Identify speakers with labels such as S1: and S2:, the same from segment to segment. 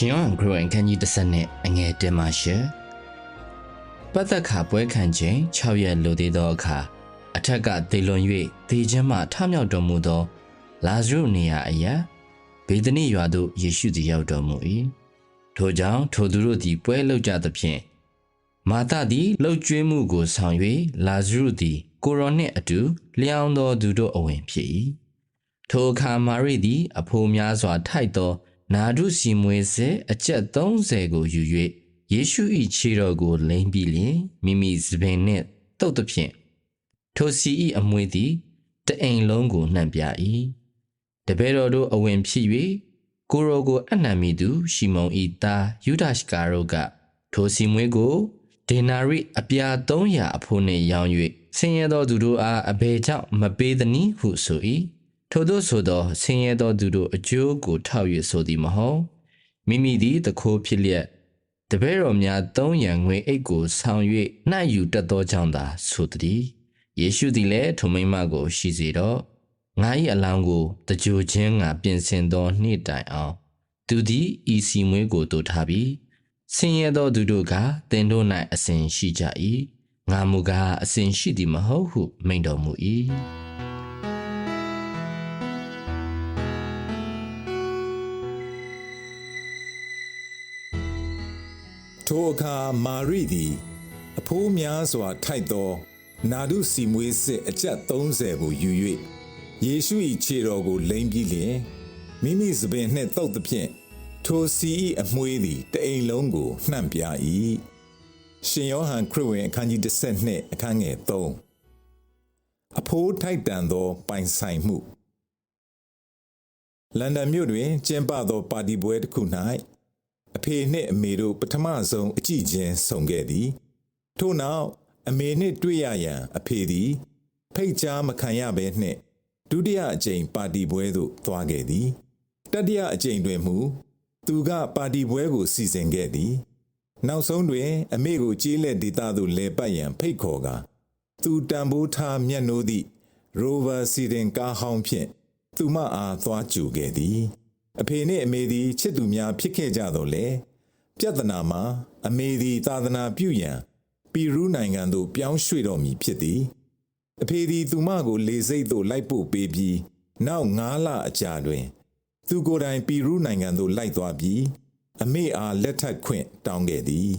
S1: ရှင်ယောဟန်ခရစ်ဝင်ခန်းကြီးတစ်နဲ့အငယ်တင်ပါရှယ်ပတ်သက်ခါပွဲခံခြင်း6ရက်လိုသေးသောအခါအထက်ကသေလွန်၍သေခြင်းမှထမြောက်တော်မူသော လာဇရုနေရာအရာဗေဒနိရွာသို့ယေရှုသည်ရောက်တော်မူ၏ထိုကြောင့်ထိုသူတို့သည်ပွဲလုပ်ကြသဖြင့်မာသသည်လှုပ်ကြွေးမှုကိုဆောင်၍လာဇရုသည် ကိုရောနှင့်အတူလျောင်းသောသူတို့အဝင်ဖြစ်၏ထိုအခါမာရိသည် အဖိုးများစွာထိုက်သော နာဒုစီမွေစေအကျက်30ကိုယူ၍ယေရှု၏ခြေတော်ကိုလိမ့်ပြီးလျင်မိမိစပင်နှင့်တုတ်သည်ဖြင့်ထိုစီ၏အမွေသည်တအိမ်လုံးကိုနှံ့ပြ၏တပည့်တော်တို့အဝင်ဖြစ်၍ကိုရောကိုအနှံမိသူ ရှီမုန်၏သားယူဒရှကာရောကထိုစီမွေကိုဒေနာရိအပြာ300အဖို့နှင့်ရောင်း၍ဆင်းရဲသောသူတို့အားအဘယ်ကြောင့်မပေးသနည်းဟုဆို၏ ထို့သောဆိုသောဆင်းရဲသောသူတို့အကျိုးကိုထောက်၍ဆိုသည်မဟုတ်မိမိသည်တခိုးဖြစ်လျက်တပည့်တော်များ300ငွေအိတ်ကိုဆောင်၍နှံ့ယူတတ်သောကြောင့်သာဆိုသည်ယေရှုသည်လည်းထိုမိမကိုရှိစေတော့ငါ၏အလောင်းကိုတကြိုချင်းငါပြင်ဆင်သောနေ့တိုင်အောင်သူသည်ဤစီမွေးကိုတို့ထားပြီးဆင်းရဲသောသူတို့ကတင်တို့၌အစဉ်ရှိကြ၏ငါမူကားအစဉ်ရှိသည်မဟုတ်ဟုမိန့်တော်မူ၏။
S2: ထိုအခါမာရိသည်အဖိုးများစွာထိုက်သောနာဒုစီမွေးစစ်အကျပ်30ကိုယူ၍ယေရှု၏ခြေတော်ကိုလိမ့်ပြီးလျင်မိမိစပင်နှင့်တုတ်သည်ဖြင့်ထိုစီ၏အမွှေးသည်တအိမ်လုံးကိုနှံ့ပြ၏ရှင်ယောဟန်ခရစ်ဝင်အခန်းကြီး12အခန်းငယ်3အဖိုးထိုက်တန်သောပိုင်ဆိုင်မှုလန်ဒန်မြို့တွင်ကျင်းပသောပါတီပွဲတစ်ခု၌ အဖေနှင့်အမေတို့ပထမဆုံးအကြည့်ချင်းဆုံခဲ့သည် ထို့နောက်အမေနှင့်တွေ့ရရန်အဖေသည် ဖိတ်ကြားမခံရဘဲနှင့်ဒုတိယအကြိမ်ပါတီပွဲသို့သွားခဲ့သည်တတိယအကြိမ်တွင်မူသူကပါတီပွဲကိုစီစဉ်ခဲ့သည် နောက်ဆုံးတွင် အမေကိုကြေးလက်ဒေသသို့လဲပတ်ရန်ဖိတ်ခေါ်ကာသူတံပိုးထားမျက်နှိုးသည့်ရိုဗာစီဒင်ကားဟောင်းဖြင့်သူမအားသွားကြူခဲ့သည် အဖေနှင့်အမေသည်ချစ်သူများဖြစ်ခဲ့ကြတော့လေပြဿနာမှာအမေသည်သာသနာပြုရန်ပီရူးနိုင်ငံသို့ပြောင်းရွှေ့တော်မူဖြစ်သည်အဖေသည်သူမကိုလေစိတ်သို့လိုက်ပို့ပေးပြီးနောက်9လအကြာတွင် သူကိုယ်တိုင်ပီရူးနိုင်ငံသို့လိုက်သွားပြီးအမေအားလက်ထပ်ခွင့်တောင်းခဲ့သည်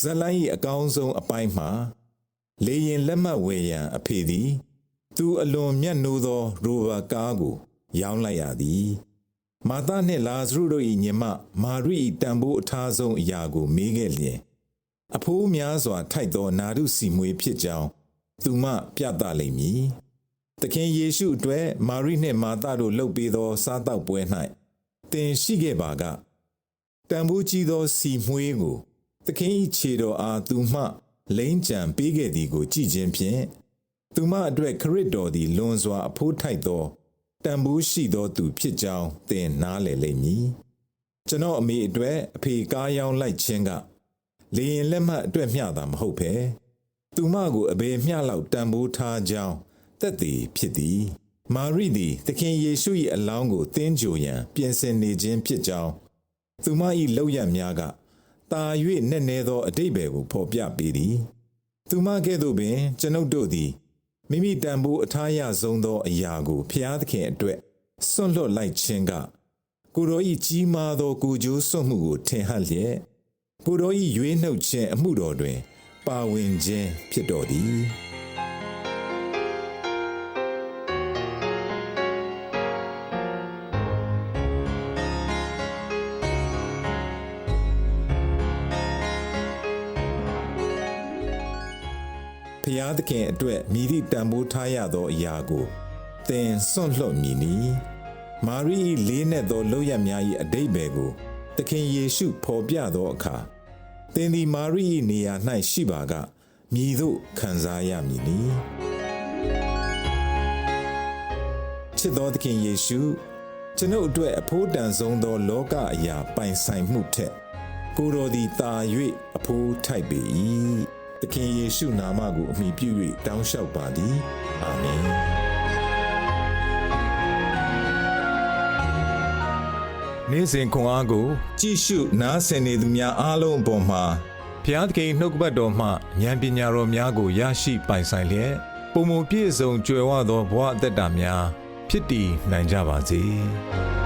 S2: ဇလိုင်း၏အကောင်းဆုံးအပိုင်းမှာလေရင်လက်မှတ်ဝယ်ရန်အဖေသည် သူအလွန်မြတ်နိုးသောရိုဘာကားကို ရောင်းလိုက်ရသည် မာသနှင့်လာဇရုတို့၏ညီမမာရိ၏တန်ဖိုးအထားဆုံးအရာကိုမေးခဲ့လျင်အဖိုးများစွာထိုက်သောနာရုစီမွေဖြစ်ကြောင်းသူမပြသလိမ့်မည်။သခင်ယေရှုအတွက်မာရိနှင့်မာသတို့လှုပ်ပေးသော စားတောက်ပွဲ၌သင်ရှိခဲ့ပါကတန်ဖိုးကြီးသောစီမွေးကိုသခင်၏ခြေတော်အားသူမှလိမ့်ကြံပေးခဲ့သည်ကိုကြည်ခြင်းဖြင့်သူမအတွက်ခရစ်တော်သည်လွန်စွာအဖိုးထိုက်သော တန်ဖိုးရှိသောသူဖြစ်ကြောင်းသင်နားလည်လိမ့်မည်။ကျွန်တော်အမေအတွက်အဖေကားရောင်းလိုက်ခြင်းကလေရင်လက်မှတ်အတွက်မျှတာမဟုတ်ပဲ။သူမကိုအဘယ်မျှလောက်တန်ဖိုးထားကြောင်းသက်သေဖြစ်သည်။မာရိသည်သခင်ယေရှု၏အလောင်းကိုတင်းကြိုရန်ပြင်ဆင်နေခြင်းဖြစ်ကြောင်းသူမ၏လောက်ရများကတာ၍နက်နဲသောအတိတ်ဘယ်ကိုဖော်ပြပေးသည်။သူမကဲ့သို့ပင်ကျွန်ုပ်တို့သည် မိမိတန်ဖိုးအထားရဆုံးသောအရာကိုဖျားသခင်အတွက်စွန့်လွတ်လိုက်ခြင်းကကိုတော်ဤကြီးမားသောကိုကြိုးစွန့်မှုကိုထင်ဟပ်လျက်ကိုတော်ဤရွေးနှုတ်ခြင်းအမှုတော်တွင် ပါဝင်ခြင်းဖြစ်တော်သည် ဖျားသခင်အတွက်မြည်သည့်တန်ဖိုးထားရသောအရာကိုသင်စွန့်လွတ်မည်နီမာရိ၏လေးနက်သောလောက်ရများ၏အတိတ်ဘယ်ကိုသခင်ယေရှုဖော်ပြသောအခါသင်သည်မာရိ၏နေရာ၌ရှိပါကမြည်သို့ခံစားရမည်နီချစ်တော်သခင်ယေရှုကျွန်ုပ်အတွက်အဖို့တန်ဆုံးသောလောကအရာပိုင်ဆိုင်မှုထက်ကိုယ်တော်သည်တာ၍အဖို့ထိုက်ပေ၏သ ခင်ယေရှုနာမကိုအမိပြု၍တောင်းလျှောက်ပါသည်အာမင်နေ့စဉ်ခွန်အားကိုကြည့်ရှုနားဆင်နေသူများအားလုံးအပေါ်မှာဘုရားသခင်နှုတ်ကပတ်တော်မှဉာဏ်ပညာတော်များကိုရရှိပိုင်ဆိုင်လျက်ပုံမပြည့်စုံကြွယ်ဝသောဘဝအသက်တာများဖြစ်တည်နိုင်ကြပါစေ။